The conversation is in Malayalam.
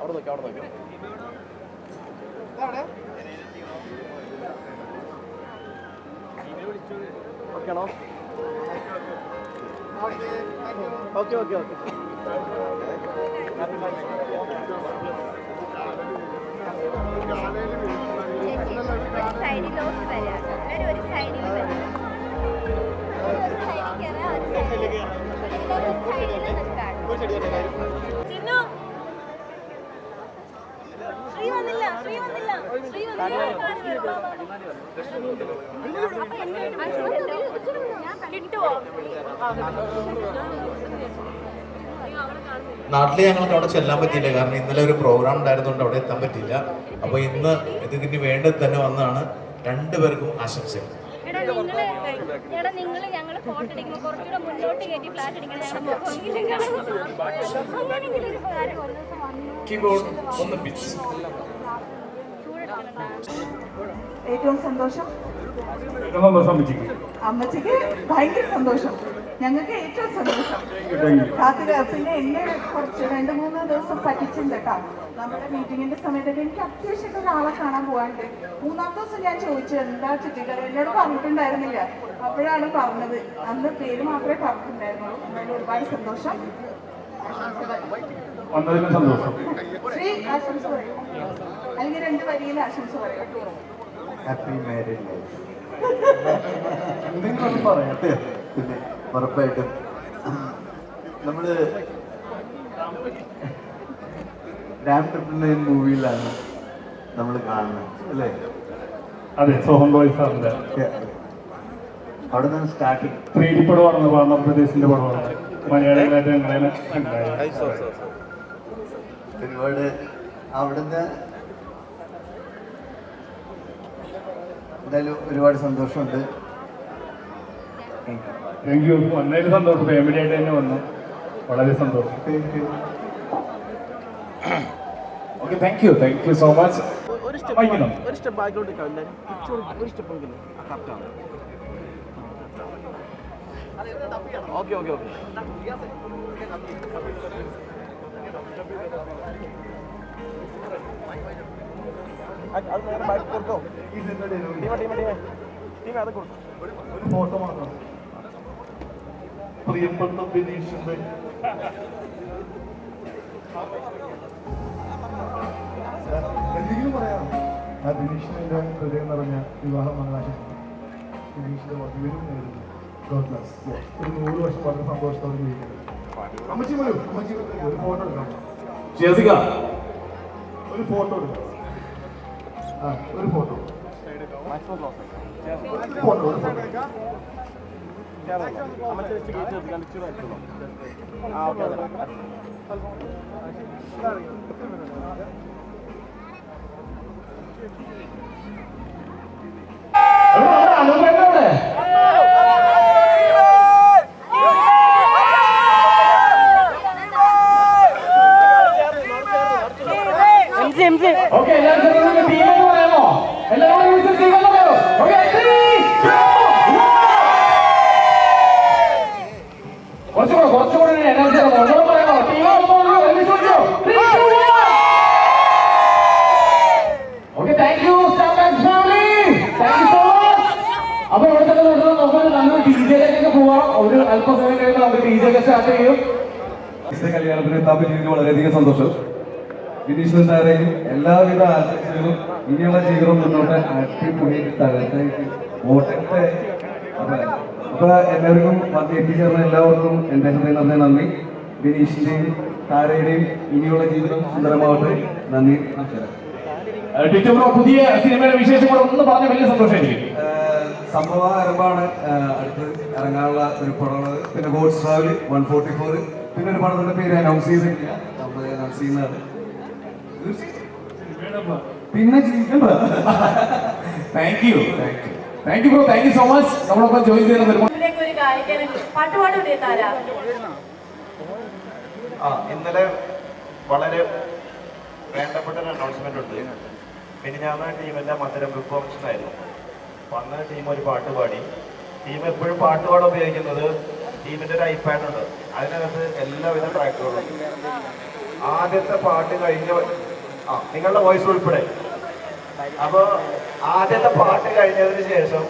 അവിടെ നോക്കി. അവിടെ നോക്കി ഇതാണ്. ഓക്കെ ആണോ Okay, thank you. Okay okay okay. ഒരു സൈഡിലോട്ട് വരാം. ഒരു സൈഡിൽ നാട്ടിൽ ഞങ്ങൾക്ക് അവിടെ ചെല്ലാൻ പറ്റിയില്ല. കാരണം ഇന്നലെ ഒരു പ്രോഗ്രാം ഉണ്ടായിരുന്നുകൊണ്ട് അവിടെ എത്താൻ പറ്റിയില്ല. അപ്പോൾ ഇന്ന് ഇതിന് വേണ്ടി തന്നെ വന്നാണ് രണ്ടുപേർക്കും ആശംസകൾ. ഫോട്ടോ എടുക്കുമ്പോ കുറച്ചുകൂടെ മുന്നോട്ട് കയറ്റി ഫ്ലാറ്റ് അടിക്കണം ഞങ്ങളുടെ മുഖമെങ്കിലും കാണാം അങ്ങനെയെങ്കിലും ഒരു ഉപകാരം ഒരു ദിവസം വന്നു. കീബോർഡ് ഒന്ന് പിച്ച്. ഏറ്റവും സന്തോഷം? സന്തോഷം അമ്മച്ചിക്ക് ഭയങ്കര സന്തോഷം. ഞങ്ങൾക്ക് ഏറ്റവും സന്തോഷം. താങ്ക് പിന്നെ എന്നെ കുറച്ച് രണ്ട് മൂന്ന് ദിവസം പറ്റിച്ചിട്ടുണ്ട് കേട്ടോ. നമ്മുടെ മീറ്റിങ്ങിന്റെ സമയത്തൊക്കെ എനിക്ക് അത്യാവശ്യം ഒരാളെ കാണാൻ പോകാണ്ട് മൂന്നാം ദിവസം ഞാൻ ചോദിച്ചു എന്താ ചുറ്റിക്കളി എന്നോട് പറഞ്ഞിട്ടുണ്ടായിരുന്നില്ല. അപ്പോഴാണ് പറഞ്ഞത്. അന്ന് പേര് മാത്രമേ പറഞ്ഞിട്ടുണ്ടായിരുന്നുള്ളൂ. ഒരുപാട് സന്തോഷം. ആശംസകൾ വന്നതിന് സന്തോഷം. ശ്രീ ആശംസ പറയും. അല്ലെങ്കിൽ രണ്ട് വരിയിൽ ആശംസ പറയും. ഹാപ്പി മാരേജ് എന്തെങ്കിലും പറയാം പിന്നെ ഉറപ്പായിട്ടും. നമ്മൾ ഡാം ട്രിപ്പിൾ നയൻ മൂവിയിലാണ് നമ്മൾ കാണുന്നത് അല്ലേ? അതെ സോഹം ബോയ് സാറിന്റെ അവിടെ നിന്ന് സ്റ്റാർട്ടിങ് ത്രീ ഡി പടമാണ് പാർണർ പ്രദേശിന്റെ പടമാണ്. മലയാളികളായിട്ട് ഒരുപാട് അവിടുന്ന് എന്തായാലും ഒരുപാട് സന്തോഷമുണ്ട്. താങ്ക് യു വന്നതിൽ സന്തോഷം. ഫാമിലി ആയിട്ട് തന്നെ വന്നു. വളരെ സന്തോഷം. Thank you okay thank you thank you so much ഒരു സ്റ്റെപ്പ്. ഒരു സ്റ്റെപ്പ് ബാക്കിലോട്ട് ഒരു സ്റ്റെപ്പ് കറക്റ്റാണ് ഓക്കെ ഓക്കെ ഓക്കെ അത് നേരെ ബാക്ക് കൊടുത്തോ. ടീമ ടീമ ടീമ. ടീമ അത് കൊടുത്തു. ഒരു ഫോട്ടോ മാത്രം. പ്രിയപ്പെട്ട ബിനീഷിന്റെ എന്തെങ്കിലും പറയാം ആ ബിനീഷിന്റെ ഹൃദയം നിറഞ്ഞ വിവാഹ മംഗളാശംസ ബിനീഷിന്റെ ഇവരും നേരുന്നു. ഗോഡ് ബ്ലസ് ഒരു നൂറ് വർഷം വളരെ സന്തോഷത്തോടെ ജീവിക്കുന്നത് അമ്മച്ചി വരൂ അമ്മച്ചി ഒരു ഫോട്ടോ എടുക്കാം. ജേസിക. ഒരു ഫോട്ടോ എടുക്കാം. ആ ഒരു ഫോട്ടോ. ഫോട്ടോ ഒരു ഫോട്ടോ. ഓക്കെ സി ഓക്കെ എല്ലാവരും ടീം എന്ന് പറയാമോ? എല്ലാവരും ഓക്കെ കുറച്ചുകൂടെ കുറച്ചുകൂടെ എനർജി ഒന്നുകൂടെ പറയാമോ team okay thank you family thank you so much അപ്പൊ ഇവിടെ തന്നെ നിർത്തുന്നത് നമുക്ക് നമ്മൾ ഡി ജെയിലേക്കൊക്കെ പോവാം ഒരു അല്പസമയം കഴിഞ്ഞ് നമുക്ക് ഡി ജെ ഒക്കെ സ്റ്റാർട്ട് ചെയ്യും. കല്യാണത്തിന് എത്താൻ പറ്റിയതിൽ വളരെയധികം സന്തോഷം. വിനീഷ് നാരായണൻ എല്ലാവിധ ആശംസകളും ഇനിയുള്ള ജീവിതം മുന്നോട്ട് അടിപൊളി തകർത്തേക്ക് ഓട്ടത്തെ അപ്പൊ എല്ലാവർക്കും എത്തിച്ചേർന്ന എല്ലാവർക്കും എന്റെ ഹൃദയം നിറഞ്ഞ നന്ദി. വിനീഷിന്റെയും താരയുടെയും ഇനിയുള്ള ജീവിതം സുന്ദരമാവട്ടെ. നന്ദി. നമസ്കാരം. ബ്രോ പുതിയ സിനിമയുടെ വിശേഷങ്ങൾ ഒന്ന് പറഞ്ഞ വലിയ സന്തോഷമായിരിക്കും. ഏഹ് സംഭവ ആരംഭമാണ് അടുത്ത് ഇറങ്ങാനുള്ള ഒരു പടമാണ് പിന്നെ God's travel one forty four പിന്നെ ഒരു പടത്തിന്റെ പേര് അനൗൺസ് ചെയ്തിട്ടില്ല. നമ്മൾ അനൗൺസ് ചെയ്യുന്നതാണ് പിന്നെ thank you thank you bro thank you so much നമ്മളൊപ്പം join ചെയ്യുന്ന ഒരു ആ ഇന്നലെ വളരെ വേണ്ടപ്പെട്ട ഒരു അനൗൺസ്മെന്റ് ഉണ്ട്. പിന്നെ ഞാൻ ടീമിന്റെ മധുരം പെർഫോമൻസ് ആയിരുന്നു അന്ന് ടീം ഒരു പാട്ട് പാടി. ടീം എപ്പോഴും പാട്ട് പാടാൻ ഉപയോഗിക്കുന്നത് ടീമിന്റെ ഒരു ഐപാഡ് ഉണ്ട് അതിനകത്ത് എല്ലാവിധ ഉണ്ട്. ആദ്യത്തെ പാട്ട് കഴിഞ്ഞ ആ നിങ്ങളുടെ വോയിസ് ഉൾപ്പെടെ. അപ്പൊ ആദ്യത്തെ പാട്ട് കഴിഞ്ഞതിന് ശേഷം